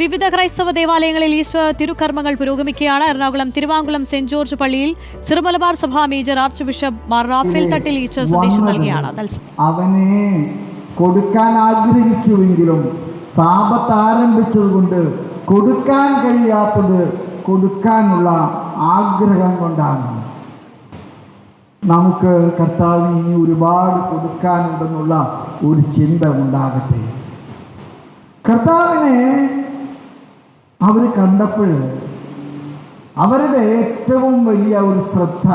വിവിധ ക്രൈസ്തവ ദേവാലയങ്ങളിൽ ഈസ്റ്റർ തിരുക്കർമ്മങ്ങൾ പുരോഗമിക്കുകയാണ്. എറണാകുളം തിരുവാങ്കുളം സെന്റ് ജോർജ് പള്ളിയിൽ സിറുമലബാർ സഭാ major archbishop Mar Raphael Thattil Easter സന്ദേശം നൽകിയാണ്. അവനെ കൊടുക്കാൻ ആഗ്രഹിച്ചുവെങ്കിലും സാപത്ത് ആരംഭിച്ചതുകൊണ്ട് കൊടുക്കാൻ കഴിയാത്തത് കൊടുക്കാനുള്ള ആഗ്രഹം കൊണ്ടാണ്. നമുക്ക് കർത്താവിന് ഇനി ഒരുപാട് കൊടുക്കാനുണ്ടെന്നുള്ള ഒരു ചിന്ത ഉണ്ടാകട്ടെ. കർത്താവിനെ അവർ കണ്ടപ്പോൾ അവരുടെ ഏറ്റവും വലിയ ഒരു ശ്രദ്ധ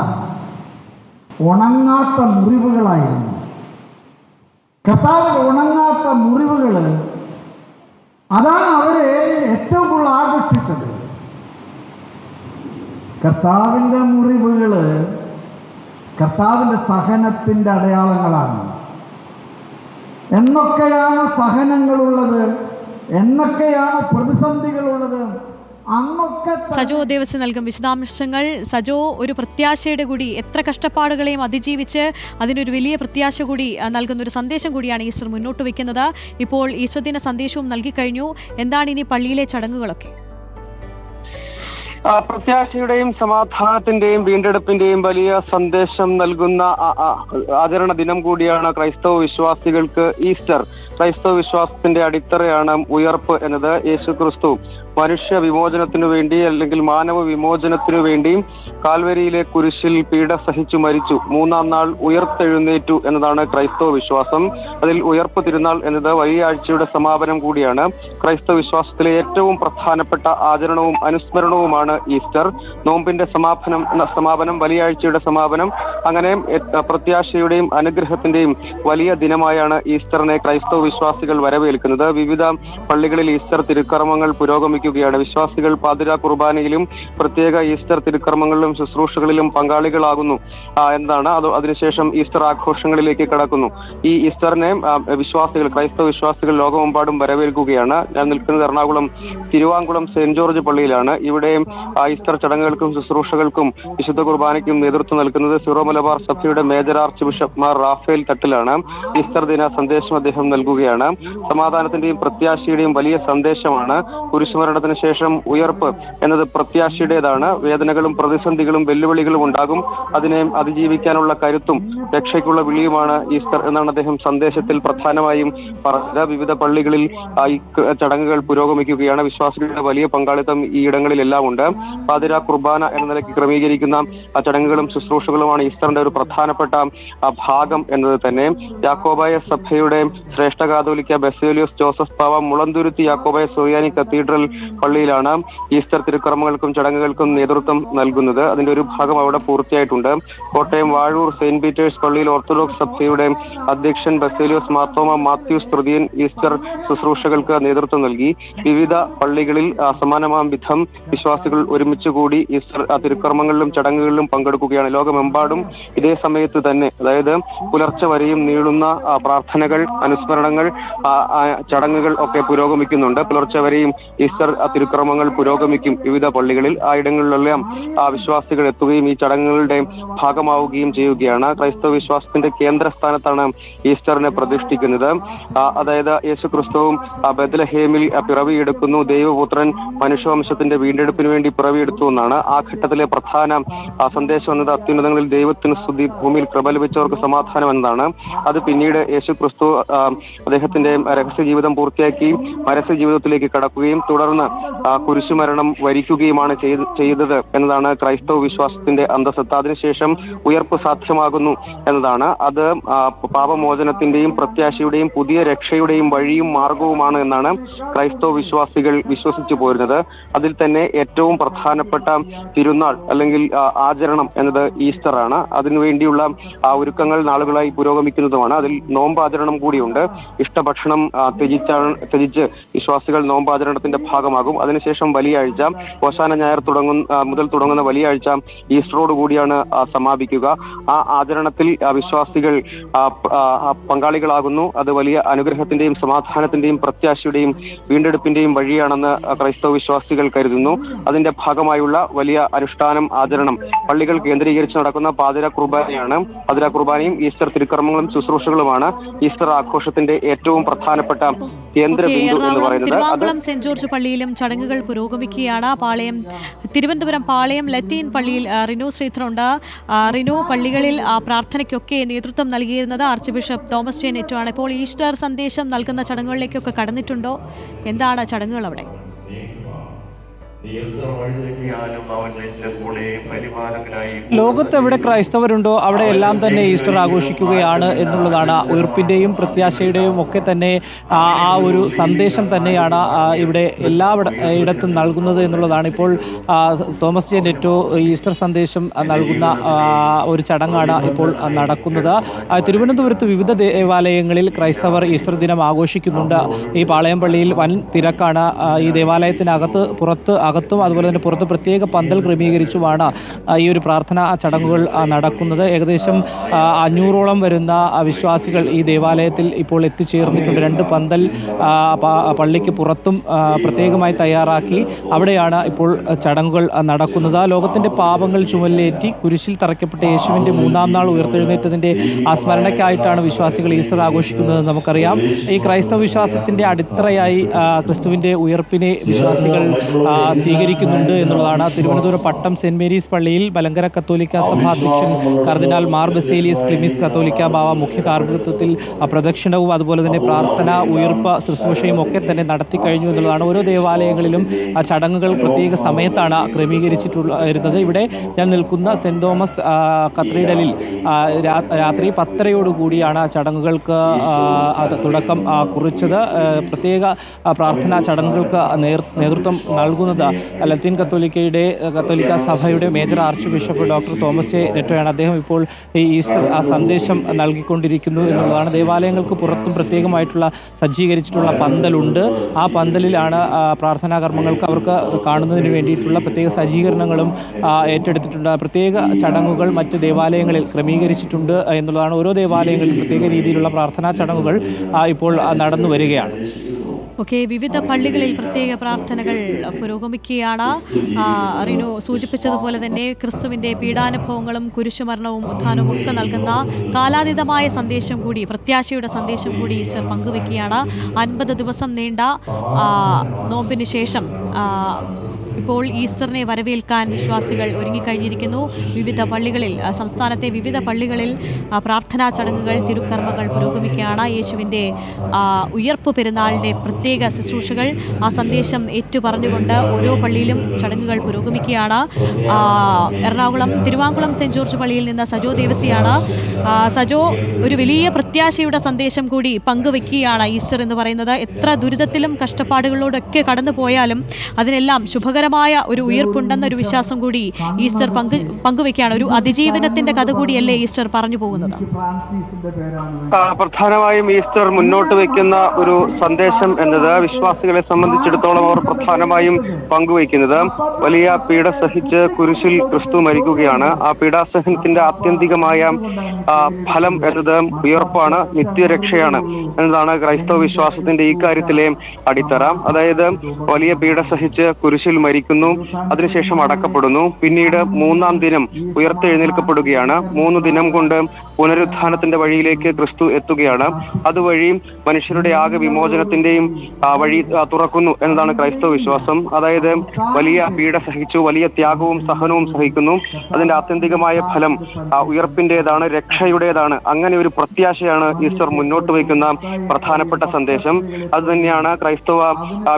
ഉണങ്ങാത്ത മുറിവുകളായിരുന്നു. കർത്താവിൽ ഉണങ്ങാത്ത മുറിവുകൾ അതാണ് അവരെ ഏറ്റവും കൂടുതൽ ആകർഷിച്ചത്. കർത്താവിന്റെ മുറിവുകൾ കർത്താവിന്റെ സഹനത്തിന്റെ അടയാളങ്ങളാണ്. എന്നൊക്കെയാണ് സഹനങ്ങളുള്ളത്. എന്നൊക്കെയാണ് പ്രതിസന്ധികളുള്ളത് സജോ ദേവസ്വം നൽകും വിശദാംശങ്ങൾ. സജോ ഒരു പ്രത്യാശയുടെ കൂടി എത്ര കഷ്ടപ്പാടുകളെയും അതിജീവിച്ച് അതിനൊരു വലിയ പ്രത്യാശ കൂടി നൽകുന്ന ഒരു സന്ദേശം കൂടിയാണ് ഈസ്റ്റർ മുന്നോട്ട് വയ്ക്കുന്നത്. ഇപ്പോൾ ഈസ്റ്റർ ദിന സന്ദേശവും നൽകിക്കഴിഞ്ഞു എന്താണ് ഇനി പള്ളിയിലെ ചടങ്ങുകളൊക്കെ? പ്രത്യാശയുടെയും സമാധാനത്തിന്റെയും വീണ്ടെടുപ്പിന്റെയും വലിയ സന്ദേശം നൽകുന്ന ആചരണ ദിനം കൂടിയാണ് ക്രൈസ്തവ വിശ്വാസികൾക്ക് ഈസ്റ്റർ. ക്രൈസ്തവ വിശ്വാസത്തിന്റെ അടിത്തറയാണ് ഉയർപ്പ് എന്നത് യേശു ക്രിസ്തു മനുഷ്യ വിമോചനത്തിനു വേണ്ടി അല്ലെങ്കിൽ മാനവ വിമോചനത്തിനു വേണ്ടിയും കാൽവരിയിലെ കുരിശിൽ പീഡ സഹിച്ചു മരിച്ചു. മൂന്നാം നാൾ ഉയർത്തെഴുന്നേറ്റു എന്നതാണ് ക്രൈസ്തവ വിശ്വാസം. അതിൽ ഉയർപ്പ് തിരുനാൾ എന്നത് വൈയാഴ്ചയുടെ സമാപനം കൂടിയാണ്. ക്രൈസ്തവ വിശ്വാസത്തിലെ ഏറ്റവും പ്രധാനപ്പെട്ട ആചരണവും അനുസ്മരണവുമാണ് ഈസ്റ്റർ. നോമ്പിന്റെ സമാപനം സമാപനം വലിയാഴ്ചയുടെ സമാപനം അങ്ങനെ പ്രത്യാശയുടെയും അനുഗ്രഹത്തിന്റെയും വലിയ ദിനമായാണ് ഈസ്റ്ററിനെ ക്രൈസ്തവ വിശ്വാസികൾ വരവേൽക്കുന്നത്. വിവിധ പള്ളികളിൽ ഈസ്റ്റർ തിരുക്കർമ്മങ്ങൾ പുരോഗമിക്കുകയാണ് വിശ്വാസികൾ പാതിര കുർബാനയിലും പ്രത്യേക ഈസ്റ്റർ തിരുക്കർമ്മങ്ങളിലും ശുശ്രൂഷകളിലും പങ്കാളികളാകുന്നു. എന്താണ്? അത് അതിനുശേഷം ഈസ്റ്റർ ആഘോഷങ്ങളിലേക്ക് കടക്കുന്നു. ഈ ഈസ്റ്ററിനെ വിശ്വാസികൾ ക്രൈസ്തവ വിശ്വാസികൾ ലോകമെമ്പാടും വരവേൽക്കുകയാണ്. ഞാൻ നിൽക്കുന്നത് എറണാകുളം തിരുവാങ്കുളം സെന്റ് ജോർജ് പള്ളിയിലാണ്. ഇവിടെയും ഈസ്റ്റർ ചടങ്ങുകൾക്കും ശുശ്രൂഷകൾക്കും വിശുദ്ധ കുർബാനയ്ക്കും നേതൃത്വം നൽകുന്നത് സിറോ മലബാർ സഭയുടെ major archbishop Mar Rafale തട്ടിലാണ്. ഈസ്റ്റർ ദിന സന്ദേശം അദ്ദേഹം നൽകുകയാണ്. സമാധാനത്തിന്റെയും പ്രത്യാശയുടെയും വലിയ സന്ദേശമാണ്. കുരിശുമരണത്തിന് ശേഷം ഉയർപ്പ് എന്നത് പ്രത്യാശയുടേതാണ്. വേദനകളും പ്രതിസന്ധികളും വെല്ലുവിളികളും ഉണ്ടാകും. അതിനെ അതിജീവിക്കാനുള്ള കരുത്തും രക്ഷയ്ക്കുള്ള വിളിയുമാണ് ഈസ്റ്റർ എന്നാണ് അദ്ദേഹം സന്ദേശത്തിൽ പ്രധാനമായും പറഞ്ഞത്. വിവിധ പള്ളികളിൽ ചടങ്ങുകൾ പുരോഗമിക്കുകയാണ്. വിശ്വാസികളുടെ വലിയ പങ്കാളിത്തം ഈ ഇടങ്ങളിലെല്ലാം ഉണ്ട്. പാതിര കുർബാന എന്ന നിലയ്ക്ക് ക്രമീകരിക്കുന്ന ചടങ്ങുകളും ശുശ്രൂഷകളുമാണ് ഈസ്റ്ററിന്റെ ഒരു പ്രധാനപ്പെട്ട ഭാഗം എന്നത് തന്നെ. യാക്കോബായ സഭയുടെ ശ്രേഷ്ഠ കാതോലിക്ക ബസേലിയോസ് ജോസഫ് പാവ മുളന്തുരുത്തി യാക്കോബായ സോയാനി കത്തീഡ്രൽ പള്ളിയിലാണ് ഈസ്റ്റർ തിരുക്കർമ്മങ്ങൾക്കും ചടങ്ങുകൾക്കും നേതൃത്വം നൽകുന്നത്. അതിന്റെ ഒരു ഭാഗം അവിടെ പൂർത്തിയായിട്ടുണ്ട്. കോട്ടയം വാഴൂർ സെയിന്റ് പീറ്റേഴ്സ് പള്ളിയിൽ ഓർത്തഡോക്സ് സഭയുടെ അധ്യക്ഷൻ ബസേലിയോസ് മാത്തോമ മാത്യൂസ് തൃതീയൻ ഈസ്റ്റർ ശുശ്രൂഷകൾക്ക് നേതൃത്വം നൽകി. വിവിധ പള്ളികളിൽ സമാനമാം വിധം വിശ്വാസികൾ ഒരുമിച്ച് കൂടി ഈസ്റ്റർ തിരുക്കർമ്മങ്ങളിലും ചടങ്ങുകളിലും പങ്കെടുക്കുകയാണ്. ലോകമെമ്പാടും ഇതേ സമയത്ത് തന്നെ അതായത് പുലർച്ചെ വരെയും നീളുന്ന പ്രാർത്ഥനകൾ അനുസ്മരണങ്ങൾ ചടങ്ങുകൾ ഒക്കെ പുരോഗമിക്കുന്നുണ്ട്. പുലർച്ചെ വരെയും ഈസ്റ്റർ ആ, തിരുക്കർമ്മങ്ങൾ പുരോഗമിക്കും. വിവിധ പള്ളികളിൽ ആ ഇടങ്ങളിലെല്ലാം ആ വിശ്വാസികൾ എത്തുകയും ഈ ചടങ്ങുകളുടെ ഭാഗമാവുകയും ചെയ്യുകയാണ്. ക്രൈസ്തവ വിശ്വാസത്തിന്റെ കേന്ദ്രസ്ഥാനത്താണ് ഈസ്റ്ററിനെ പ്രതിഷ്ഠിക്കുന്നത്. അതായത് യേശു ക്രിസ്തുവും ബദലഹേമിൽ പിറവിയെടുക്കുന്നു ദൈവപുത്രൻ മനുഷ്യവംശത്തിന്റെ വീണ്ടെടുപ്പിന് വേണ്ടി പിറവിയെടുത്തു എന്നാണ് ആ ഘട്ടത്തിലെ പ്രധാന സന്ദേശം എന്നത്. അത്യുന്നതങ്ങളിൽ ദൈവത്തിന് സ്തുതി ഭൂമിയിൽ കൃപ ലഭിച്ചവർക്ക് സമാധാനം എന്നതാണ്. അത് പിന്നീട് യേശു ക്രിസ്തു അദ്ദേഹത്തിന്റെ രഹസ്യ ജീവിതം പൂർത്തിയാക്കി പരസ്യ ജീവിതത്തിലേക്ക് കടക്കുകയും തുടർന്ന് ആ, കുരിശുമരണം വരിക്കുകയുമാണ് ചെയ്ത് ചെയ്തത് എന്നതാണ് ക്രൈസ്തവ വിശ്വാസത്തിന്റെ അന്തസത്ത. അതിനുശേഷം ഉയർപ്പ് സാധ്യമാകുന്നു എന്നതാണ്. അത് പാപമോചനത്തിന്റെയും പ്രത്യാശയുടെയും പുതിയ രക്ഷയുടെയും വഴിയും മാർഗവുമാണ് എന്നാണ് ക്രൈസ്തവ വിശ്വാസികൾ വിശ്വസിച്ചു പോരുന്നത്. അതിൽ തന്നെ ഏറ്റവും പ്രധാനപ്പെട്ട തിരുനാൾ അല്ലെങ്കിൽ ആചരണം എന്നത് ഈസ്റ്റർ ആണ്. അതിനുവേണ്ടിയുള്ള ആ ഒരുക്കങ്ങൾ നാളുകളായി പുരോഗമിക്കുന്നതുമാണ്. അതിൽ നോമ്പാചരണം കൂടിയുണ്ട്. ഇഷ്ടഭക്ഷണം ത്യജിച്ചാണ് ത്യജിച്ച് വിശ്വാസികൾ നോമ്പാചരണത്തിന്റെ ഭാഗമാകും അതിനുശേഷം വലിയ ആഴ്ച ഓശാന ഞായർ തുടങ്ങുന്ന മുതൽ തുടങ്ങുന്ന വലിയ ആഴ്ച ഈസ്റ്ററോട് കൂടിയാണ് സമാപിക്കുക. ആ ആചരണത്തിൽ വിശ്വാസികൾ പങ്കാളികളാകുന്നു. അത് വലിയ അനുഗ്രഹത്തിന്റെയും സമാധാനത്തിന്റെയും പ്രത്യാശയുടെയും വീണ്ടെടുപ്പിന്റെയും വഴിയാണെന്ന് ക്രൈസ്തവ വിശ്വാസികൾ കരുതുന്നു. അതിന്റെ ഭാഗമായുള്ള വലിയ അനുഷ്ഠാനം ആചരണം പള്ളികൾ കേന്ദ്രീകരിച്ച് നടക്കുന്ന പാതിര കുർബാനയാണ്. പാതിര കുർബാനയും ഈസ്റ്റർ തിരുക്കർമ്മങ്ങളും ശുശ്രൂഷകളുമാണ്. ഈസ്റ്റർ ആഘോഷത്തിന്റെ ഏറ്റവും പ്രധാനപ്പെട്ട കേന്ദ്ര ബിന്ദു എന്ന് പറയുന്നത്. സെന്റ് ജോർജ് പള്ളിയിലും ചടങ്ങുകൾ പുരോഗമിക്കുകയാണ്. പാളയം തിരുവനന്തപുരം പാളയം ലത്തീൻ പള്ളിയിൽ റിനോ ശ്രീധറുണ്ട് റിനു പള്ളികളിൽ പ്രാർത്ഥനയ്ക്കൊക്കെ നേതൃത്വം നൽകിയിരുന്നത് ആർച്ച് ബിഷപ്പ് തോമസ് ജെ നെറ്റുമാണ് ഇപ്പോൾ ഈസ്റ്റർ സന്ദേശം നൽകുന്ന ചടങ്ങുകളിലേക്കൊക്കെ കടന്നിട്ടുണ്ടോ? എന്താണ് ചടങ്ങുകൾ അവിടെ? എവിടെ ക്രൈസ്തവരുണ്ടോ അവിടെ എല്ലാം തന്നെ ഈസ്റ്റർ ആഘോഷിക്കുകയാണ് എന്നുള്ളതാണ് ഉയർപ്പിന്റെയും പ്രത്യാശയുടെയും ഒക്കെ തന്നെ ആ ഒരു സന്ദേശം തന്നെയാണ് ഇവിടെ എല്ലാ ഇടത്തും നൽകുന്നത് എന്നുള്ളതാണ്. ഇപ്പോൾ തോമസ് ജെ നെറ്റോ ഈസ്റ്റർ സന്ദേശം നൽകുന്ന ഒരു ചടങ്ങാണ് ഇപ്പോൾ നടക്കുന്നത്. തിരുവനന്തപുരത്ത് വിവിധ ദേവാലയങ്ങളിൽ ക്രൈസ്തവർ ഈസ്റ്റർ ദിനം ആഘോഷിക്കുന്നുണ്ട്. ഈ പാളയം പള്ളിയിൽ വൻ തിരക്കാണ്. ഈ ദേവാലയത്തിനകത്ത് പുറത്ത് അകത്തും അതുപോലെ തന്നെ പുറത്ത് പ്രത്യേക പന്തൽ ക്രമീകരിച്ചുമാണ് ഈ ഒരു പ്രാർത്ഥനാ ചടങ്ങുകൾ നടക്കുന്നത്. ഏകദേശം അഞ്ഞൂറോളം വരുന്ന വിശ്വാസികൾ ഈ ദേവാലയത്തിൽ ഇപ്പോൾ എത്തിച്ചേർന്നിട്ടുണ്ട്. രണ്ട് പന്തൽ പള്ളിക്ക് പുറത്തും പ്രത്യേകമായി തയ്യാറാക്കി അവിടെയാണ് ഇപ്പോൾ ചടങ്ങുകൾ നടക്കുന്നത്. ലോകത്തിന്റെ പാപങ്ങൾ ചുമലിലേറ്റി കുരിശിൽ തറയ്ക്കപ്പെട്ട യേശുവിന്റെ മൂന്നാം നാൾ ഉയർത്തെഴുന്നേറ്റതിന്റെ ആ സ്മരണയ്ക്കായിട്ടാണ് വിശ്വാസികൾ ഈസ്റ്റർ ആഘോഷിക്കുന്നത് നമുക്കറിയാം. ഈ ക്രൈസ്തവ വിശ്വാസത്തിന്റെ അടിത്തറയായി ക്രിസ്തുവിന്റെ ഉയർപ്പിനെ വിശ്വാസികൾ സ്വീകരിക്കുന്നുണ്ട് എന്നുള്ളതാണ് തിരുവനന്തപുരം പട്ടം സെന്റ് മേരീസ് പള്ളിയിൽ ബലങ്കര കത്തോലിക്ക സഭ അധ്യക്ഷൻ കർദിനാൾ മാർ ബസേലിയസ് ക്ലിമിസ് കത്തോലിക്ക ബാവ മുഖ്യ കാർമ്മികത്വത്തിൽ പ്രദക്ഷിണവും അതുപോലെ തന്നെ പ്രാർത്ഥന ഉയർപ്പ് ശുശ്രൂഷയും ഒക്കെ തന്നെ നടത്തി കഴിഞ്ഞു എന്നുള്ളതാണ് ഓരോ ദേവാലയങ്ങളിലും ആ, ചടങ്ങുകൾ പ്രത്യേക സമയത്താണ് ക്രമീകരിച്ചിട്ടുള്ള വരുന്നത് ഇവിടെ ഞാൻ നിൽക്കുന്ന സെന്റ് തോമസ് കത്രീഡലിൽ രാത്രി പത്തരയോടുകൂടിയാണ് ചടങ്ങുകൾക്ക് തുടക്കം കുറിച്ചത്. പ്രത്യേക പ്രാർത്ഥനാ ചടങ്ങുകൾക്ക് നേതൃത്വം നൽകുന്നത്. ലത്തീൻ കത്തോലിക്കയുടെ കത്തോലിക്ക സഭയുടെ major archbishop doctor Thomas J നെറ്റോയാണ് അദ്ദേഹം ഇപ്പോൾ ഈ ഈസ്റ്റർ ആ സന്ദേശം നൽകിക്കൊണ്ടിരിക്കുന്നു എന്നുള്ളതാണ്. ദേവാലയങ്ങൾക്ക് പുറത്തും പ്രത്യേകമായിട്ടുള്ള സജ്ജീകരിച്ചിട്ടുള്ള പന്തലുണ്ട്. ആ പന്തലിലാണ് പ്രാർത്ഥനാ കർമ്മങ്ങൾക്ക് അവർക്ക് കാണുന്നതിന് വേണ്ടിയിട്ടുള്ള പ്രത്യേക സജ്ജീകരണങ്ങളും ഏറ്റെടുത്തിട്ടുണ്ട്. പ്രത്യേക ചടങ്ങുകൾ മറ്റ് ദേവാലയങ്ങളിൽ ക്രമീകരിച്ചിട്ടുണ്ട് എന്നുള്ളതാണ്. ഓരോ ദേവാലയങ്ങളിലും പ്രത്യേക രീതിയിലുള്ള പ്രാർത്ഥനാ ചടങ്ങുകൾ ഇപ്പോൾ നടന്നു വരികയാണ്. ഓക്കെ വിവിധ പള്ളികളിൽ പ്രത്യേക പ്രാർത്ഥനകൾ പുരോഗമിക്കുകയാണ്. റിനു സൂചിപ്പിച്ചതുപോലെ തന്നെ ക്രിസ്തുവിന്റെ പീഡാനുഭവങ്ങളും കുരിശുമരണവും ഉത്ഥാനവും ഒക്കെ നൽകുന്ന കാലാതീതമായ സന്ദേശം കൂടി പ്രത്യാശയുടെ സന്ദേശം കൂടി ഈസ്റ്റർ പങ്കുവെക്കുകയാണ് അൻപത് ദിവസം നീണ്ട നോമ്പിന് ശേഷം ഇപ്പോൾ ഈസ്റ്ററിനെ വരവേൽക്കാൻ വിശ്വാസികൾ ഒരുങ്ങിക്കഴിഞ്ഞിരിക്കുന്നു. വിവിധ പള്ളികളിൽ സംസ്ഥാനത്തെ വിവിധ പള്ളികളിൽ പ്രാർത്ഥനാ ചടങ്ങുകൾ തിരുക്കർമ്മങ്ങൾ പുരോഗമിക്കുകയാണ്. യേശുവിന്റെ ഉയർപ്പ് പെരുന്നാളിന്റെ പ്രത്യേക ശുശ്രൂഷകൾ ആ സന്ദേശം ഏറ്റുപറഞ്ഞുകൊണ്ട് ഓരോ പള്ളിയിലും ചടങ്ങുകൾ പുരോഗമിക്കുകയാണ്. എറണാകുളം തിരുവാങ്കുളം സെന്റ് ജോർജ് പള്ളിയിൽ നിന്ന് സജോ ദേവസിയാണ്. സജോ ഒരു വലിയ പ്രത്യാശയുടെ സന്ദേശം കൂടി പങ്കുവെക്കുകയാണ് ഈസ്റ്റർ എന്ന് പറയുന്നത്. എത്ര ദുരിതത്തിലും കഷ്ടപ്പാടുകളോടൊക്കെ കടന്നു പോയാലും അതിനെല്ലാം ശുഭകരമായ ഒരു ഉയർപ്പുണ്ടെന്നൊരു വിശ്വാസം കൂടി ഈസ്റ്റർ പങ്കു പങ്കുവെക്കുകയാണ് ഒരു അതിജീവനത്തിന്റെ കഥ കൂടിയല്ലേ ഈസ്റ്റർ പറഞ്ഞു പോകുന്നത്? ആ, പ്രധാനമായും ഈസ്റ്റർ മുന്നോട്ട് വയ്ക്കുന്ന ഒരു സന്ദേശം എന്നത് വിശ്വാസികളെ സംബന്ധിച്ചിടത്തോളം അവർ പ്രധാനമായും പങ്കുവയ്ക്കുന്നത്. വലിയ പീഡ സഹിച്ച് കുരിശിൽ ക്രിസ്തു മരിക്കുകയാണ്. ആ പീഡാസഹനത്തിന്റെ ആത്യന്തികമായ ഫലം എന്നത് ഉയർപ്പാണ് നിത്യരക്ഷയാണ് എന്നതാണ് ക്രൈസ്തവ വിശ്വാസത്തിന്റെ ഈ കാര്യത്തിലെ അടിത്തറ. അതായത് വലിയ പീഡ സഹിച്ച് കുരിശിൽ മരിക്കുന്നു അതിനുശേഷം അടക്കപ്പെടുന്നു. പിന്നീട് മൂന്നാം ദിനം ഉയർത്തെഴുന്നേൽക്കപ്പെടുകയാണ്. മൂന്ന് ദിനം കൊണ്ട് പുനരുത്ഥാനത്തിന്റെ വഴിയിലേക്ക് ക്രിസ്തു എത്തുകയാണ്. അതുവഴി മനുഷ്യരുടെ ആകെ വിമോചനത്തിന്റെയും വഴി തുറക്കുന്നു എന്നതാണ് ക്രൈസ്തവ വിശ്വാസം. അതായത് വലിയ പീഡ സഹിച്ചു വലിയ ത്യാഗവും സഹനവും സഹിക്കുന്നു. അതിന്റെ ആത്യന്തികമായ ഫലം ഉയർപ്പിന്റേതാണ് രക്ഷയുടേതാണ്. അങ്ങനെ ഒരു പ്രത്യാശയാണ് ഈസ്റ്റർ മുന്നോട്ട് വയ്ക്കുന്ന പ്രധാനപ്പെട്ട സന്ദേശം. അതുതന്നെയാണ് ക്രൈസ്തവ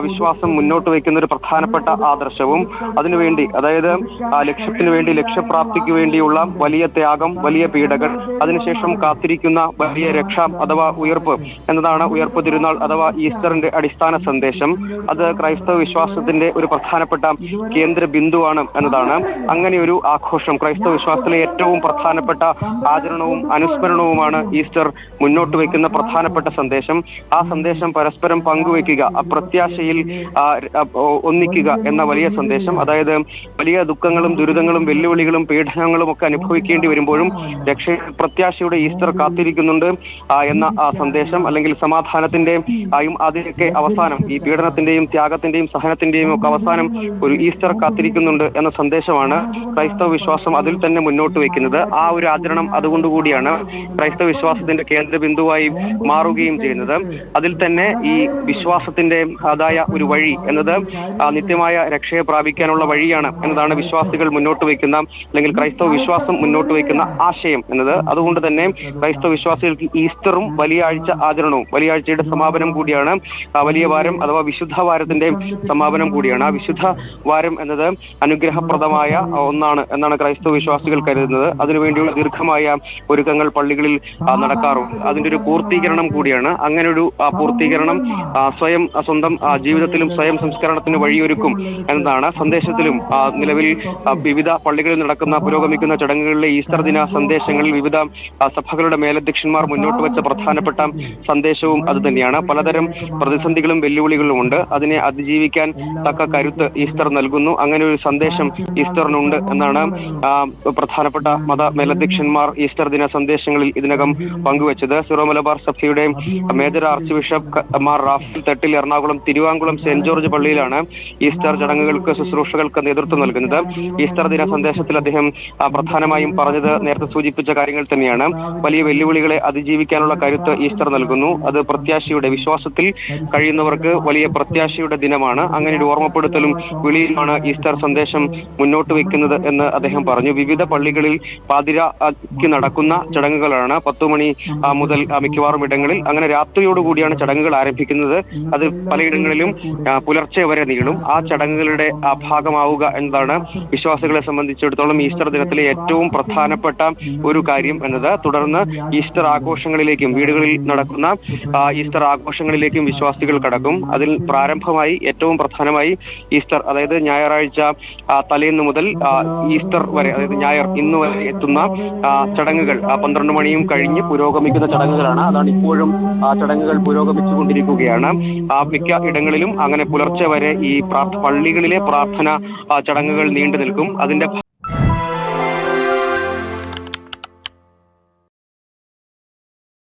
വിശ്വാസം മുന്നോട്ട് വയ്ക്കുന്ന ഒരു പ്രധാനപ്പെട്ട ആദർശവും അതിനുവേണ്ടി അതായത് ആ ലക്ഷ്യത്തിന് വേണ്ടി ലക്ഷ്യപ്രാപ്തിക്ക് വേണ്ടിയുള്ള വലിയ ത്യാഗം വലിയ പീഡകൾ അതിനുശേഷം കാത്തിരിക്കുന്ന വലിയ രക്ഷ അഥവാ ഉയർപ്പ് എന്നതാണ് ഉയർപ്പ് തിരുനാൾ അഥവാ ഈസ്റ്ററിന്റെ അടിസ്ഥാന സന്ദേശം. അത് ക്രൈസ്തവ വിശ്വാസത്തിന്റെ ഒരു പ്രധാനപ്പെട്ട കേന്ദ്ര ബിന്ദുവാണ് എന്നതാണ്. അങ്ങനെ ഒരു ആഘോഷം ക്രൈസ്തവ വിശ്വാസത്തിലെ ഏറ്റവും പ്രധാനപ്പെട്ട ആചരണവും അനുസ്മരണവുമാണ് ഈസ്റ്റർ മുന്നോട്ട് വയ്ക്കുന്ന പ്രധാനപ്പെട്ട സന്ദേശം. ആ സന്ദേശം പരസ്പരം പങ്കുവയ്ക്കുക അപ്രത്യാശയിൽ ഒന്നിക്കുക എന്ന വലിയ വലിയ സന്ദേശം. അതായത് വലിയ ദുഃഖങ്ങളും ദുരിതങ്ങളും വെല്ലുവിളികളും പീഡനങ്ങളും ഒക്കെ അനുഭവിക്കേണ്ടി വരുമ്പോഴും രക്ഷ പ്രത്യാശയുടെ ഈസ്റ്റർ കാത്തിരിക്കുന്നുണ്ട്. എന്ന ആ സന്ദേശം അല്ലെങ്കിൽ സമാധാനത്തിന്റെ അതിനൊക്കെ അവസാനം ഈ പീഡനത്തിന്റെയും ത്യാഗത്തിന്റെയും സഹനത്തിന്റെയും ഒക്കെ അവസാനം ഒരു ഈസ്റ്റർ കാത്തിരിക്കുന്നുണ്ട് എന്ന സന്ദേശമാണ് ക്രൈസ്തവ വിശ്വാസം അതിൽ തന്നെ മുന്നോട്ട് വെക്കുന്നത്. ആ ഒരു ആചരണം അതുകൊണ്ടുകൂടിയാണ് ക്രൈസ്തവ വിശ്വാസത്തിന്റെ കേന്ദ്ര ബിന്ദുവായി മാറുകയും ചെയ്യുന്നത്. അതിൽ തന്നെ ഈ വിശ്വാസത്തിന്റെ അതായ ഒരു വഴി എന്നത് നിത്യമായ നിത്യമായ രക്ഷയെ പ്രാപിക്കാനുള്ള വഴിയാണ് എന്നതാണ് വിശ്വാസികൾ മുന്നോട്ട് വയ്ക്കുന്ന അല്ലെങ്കിൽ ക്രൈസ്തവ വിശ്വാസം മുന്നോട്ട് വയ്ക്കുന്ന ആശയം എന്നത്. അതുകൊണ്ട് തന്നെ ക്രൈസ്തവ വിശ്വാസികൾക്ക് ഈസ്റ്ററും വലിയ ആഴ്ച ആചരണവും വലിയ ആഴ്ചയുടെ സമാപനം കൂടിയാണ് വലിയ വാരം അഥവാ വിശുദ്ധ വാരത്തിന്റെ സമാപനം കൂടിയാണ്. ആ വിശുദ്ധ വാരം എന്നത് അനുഗ്രഹപ്രദമായ ഒന്നാണ് എന്നാണ് ക്രൈസ്തവ വിശ്വാസികൾ കരുതുന്നത്. അതിനുവേണ്ടിയുള്ള ദീർഘമായ ഒരുക്കങ്ങൾ പള്ളികളിൽ നടക്കാറുണ്ട്. അതിന്റെ ഒരു പൂർത്തീകരണം കൂടിയാണ്. അങ്ങനെ ഒരു പൂർത്തീകരണം സ്വയം സ്വന്തം ജീവിതത്തിലും സ്വയം സംസ്കരണത്തിന് വഴിയൊരുക്കും എന്നതാണ് സന്ദേശത്തിലും നിലവിൽ വിവിധ പള്ളികളിൽ നടക്കുന്ന പുരോഗമിക്കുന്ന ചടങ്ങുകളിലെ ഈസ്റ്റർ ദിന സന്ദേശങ്ങളിൽ വിവിധ സഭകളുടെ മേലധ്യക്ഷന്മാർ മുന്നോട്ട് വെച്ച പ്രധാനപ്പെട്ട സന്ദേശവും അത് തന്നെയാണ്. പലതരം പ്രതിസന്ധികളും വെല്ലുവിളികളും ഉണ്ട്. അതിനെ അതിജീവിക്കാൻ തക്ക കരുത്ത് ഈസ്റ്റർ നൽകുന്നു. അങ്ങനെ ഒരു സന്ദേശം ഈസ്റ്ററിനുണ്ട് എന്നാണ് പ്രധാനപ്പെട്ട മത മേലധ്യക്ഷന്മാർ ഈസ്റ്റർ ദിന സന്ദേശങ്ങളിൽ ഇതിനകം പങ്കുവച്ചത്. സിറോ മലബാർ സഭയുടെ major archbishop Mar Raphael Thattil Ernakulam Thiruvankulam saint George പള്ളിയിലാണ് ഈസ്റ്റർ ചടങ്ങുകൾക്ക് ശുശ്രൂഷകൾക്ക് നേതൃത്വം നൽകുന്നത്. ഈസ്റ്റർ ദിന സന്ദേശത്തിൽ അദ്ദേഹം പ്രധാനമായും പറഞ്ഞത് നേരത്തെ സൂചിപ്പിച്ച കാര്യങ്ങൾ തന്നെയാണ്. വലിയ വെല്ലുവിളികളെ അതിജീവിക്കാനുള്ള കരുത്ത് ഈസ്റ്റർ നൽകുന്നു. അത് പ്രത്യാശയുടെ വിശ്വാസത്തിൽ കഴിയുന്നവർക്ക് വലിയ പ്രത്യാശയുടെ ദിനമാണ്. അങ്ങനെ ഒരു ഓർമ്മപ്പെടുത്തലും വിളിയിലാണ് ഈസ്റ്റർ സന്ദേശം മുന്നോട്ട് വെക്കുന്നത് എന്ന് അദ്ദേഹം പറഞ്ഞു. വിവിധ പള്ളികളിൽ പാതിരക്ക് നടക്കുന്ന ചടങ്ങുകളാണ് പത്തു മണി മുതൽ മിക്കവാറും ഇടങ്ങളിൽ. അങ്ങനെ രാത്രിയോടുകൂടിയാണ് ചടങ്ങുകൾ ആരംഭിക്കുന്നത്. അത് പലയിടങ്ങളിലും പുലർച്ചെ വരെ നീളും. ആ ചടങ്ങുകളുടെ ആ, ഭാഗമാവുക എന്നതാണ് വിശ്വാസികളെ സംബന്ധിച്ചിടത്തോളം ഈസ്റ്റർ ദിനത്തിലെ ഏറ്റവും പ്രധാനപ്പെട്ട ഒരു കാര്യം എന്നത്. തുടർന്ന് ഈസ്റ്റർ ആഘോഷങ്ങളിലേക്കും വീടുകളിൽ നടക്കുന്ന ഈസ്റ്റർ ആഘോഷങ്ങളിലേക്കും വിശ്വാസികൾ കടക്കും. അതിൽ പ്രാരംഭമായി ഏറ്റവും പ്രധാനമായി ഈസ്റ്റർ അതായത് ഞായറാഴ്ച തലേന്ന് മുതൽ ഈസ്റ്റർ വരെ അതായത് ഞായർ ഇന്ന് വരെ എത്തുന്ന ചടങ്ങുകൾ പന്ത്രണ്ട് മണിയും കഴിഞ്ഞ് പുരോഗമിക്കുന്ന ചടങ്ങുകളാണ്. അതാണ് ഇപ്പോഴും ചടങ്ങുകൾ പുരോഗമിച്ചുകൊണ്ടിരിക്കുകയാണ്. മിക്ക ഇടങ്ങളിലും അങ്ങനെ പുലർച്ചെ വരെ ഈ പ്രാർത്ഥ പ്രാർത്ഥന ചടങ്ങുകൾ നീണ്ടു നിൽക്കും അതിന്റെ